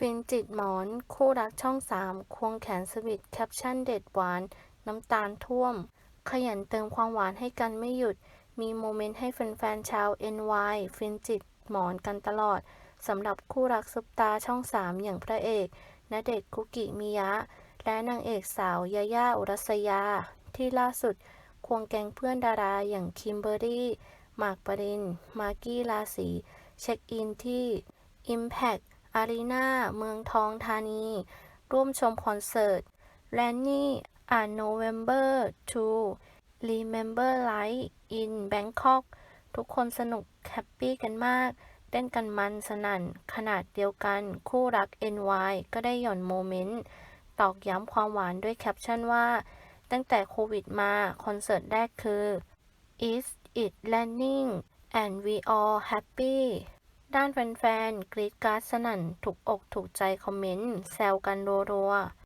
ฟินจิตหมอน คู่รักช่องสามควงแขนสวีทแคปชั่นเด็ดหวาน น้ำตาลท่วม ขยันเติมความหวานให้กันไม่หยุด มีโมเมนต์ให้แฟนๆชาว NY ฟินจิตหมอนกันตลอดสำหรับคู่รักซุปตาช่องสามอย่างพระเอกณเดชคุกิมิยะ และนางเอกสาวยาย่าอุรัสยา ที่ล่าสุดควงแกงเพื่อนดาราอย่างคิมเบอรี่หมากปริน มากกี้ราศีเช็คอินที่ Impact Arena เมืองทองธานี ร่วมชมคอนเสิร์ตแลนนี่อ่าน November to Remember Light in Bangkok ทุกคนสนุกแฮปปี้กันมาก เต้นกันมันสนั่น ขนาดเดียวกันคู่รัก NY ก็ได้หย่อนโมเมนต์ ตอกย้ำความหวานด้วยแคปชั่นว่า ตั้งแต่โควิดมา คอนเสิร์ตแรกคือ Is it landing and we all happy ด้านแฟนๆกรีดกราร์ดสนั่นถูกอกถูกใจคอมเมนต์ แซวกันรัวๆ